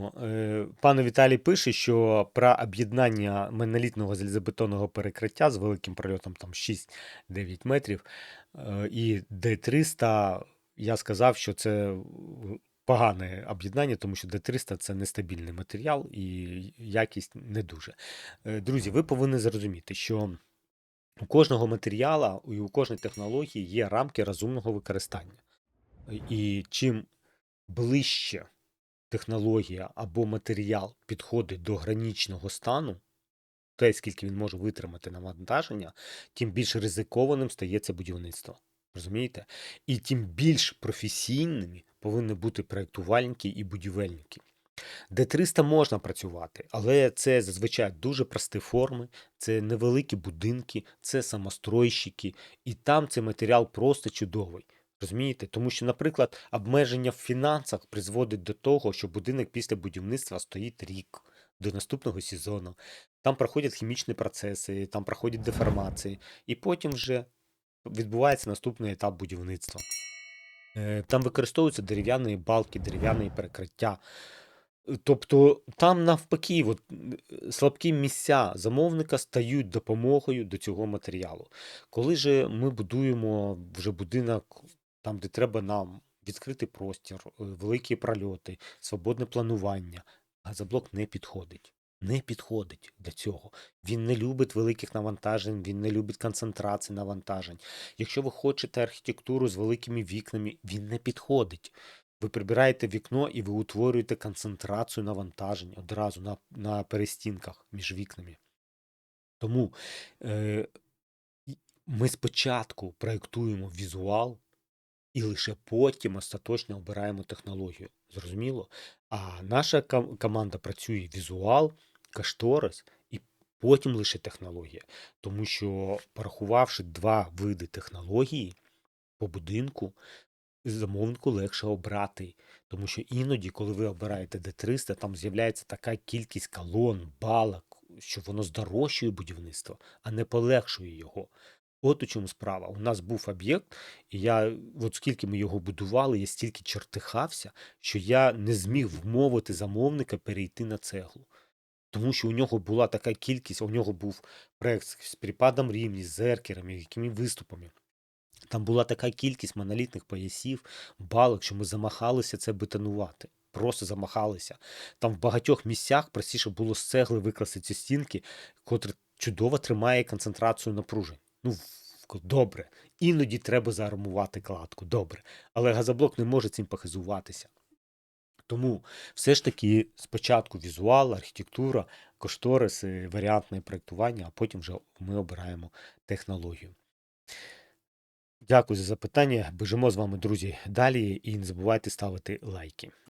Е, Пан Віталій пише, що про об'єднання монолітного залізобетонного перекриття з великим прольотом там 6-9 метрів е, і Д300, я сказав, що це погане об'єднання, тому що Д300 це нестабільний матеріал і якість не дуже. Е, Друзі, ви повинні зрозуміти, що у кожного матеріала і у кожної технології є рамки розумного використання. І чим ближче технологія або матеріал підходить до гранічного стану, те, скільки він може витримати навантаження, тим більш ризикованим стає це будівництво. Розумієте? І тим більш професійними повинні бути проєктувальники і будівельники. Д300 можна працювати, але це зазвичай дуже прості форми, це невеликі будинки, це самостройщики, і там цей матеріал просто чудовий. Розумієте? Тому що, наприклад, обмеження в фінансах призводить до того, що будинок після будівництва стоїть рік до наступного сезону. Там проходять хімічні процеси, там проходять деформації, і потім вже відбувається наступний етап будівництва. Е, Там використовуються дерев'яні балки, дерев'яні перекриття. Тобто там навпаки, от, е, слабкі місця замовника стають допомогою до цього матеріалу. Коли же ми будуємо вже будинок там, де треба нам відкритий простір, е, великі прольоти, свободне планування, газоблок не підходить. Не підходить до цього. Він не любить великих навантажень, він не любить концентрації навантажень. Якщо ви хочете архітектуру з великими вікнами, він не підходить. Ви прибираєте вікно і ви утворюєте концентрацію навантажень одразу на, на перестінках між вікнами. Тому е, ми спочатку проєктуємо візуал, і лише потім остаточно обираємо технологію. Зрозуміло? А наша команда працює візуал, кашторис потім лише технологія. Тому що, порахувавши два види технології по будинку, замовнику легше обрати. Тому що іноді, коли ви обираєте Д300, там з'являється така кількість колон, балок, що воно здорожчує будівництво, а не полегшує його. От у чому справа. У нас був об'єкт, і я, от скільки ми його будували, я стільки чертихався, що я не зміг вмовити замовника перейти на цеглу. Тому що у нього була така кількість, у нього був проект з припадом рівні, з зеркерами, якими виступами. Там була така кількість монолітних поясів, балок, що ми замахалися це бетонувати. Просто замахалися. Там в багатьох місцях простіше було з цегли викласти ці стінки, котре чудово тримає концентрацію напружень. Ну, добре. Іноді треба заармувати кладку, добре. Але газоблок не може цим похизуватися. Тому все ж таки спочатку візуал, архітектура, кошториси, варіантне проєктування, а потім вже ми обираємо технологію. Дякую за запитання. Бежимо з вами, друзі, далі і не забувайте ставити лайки.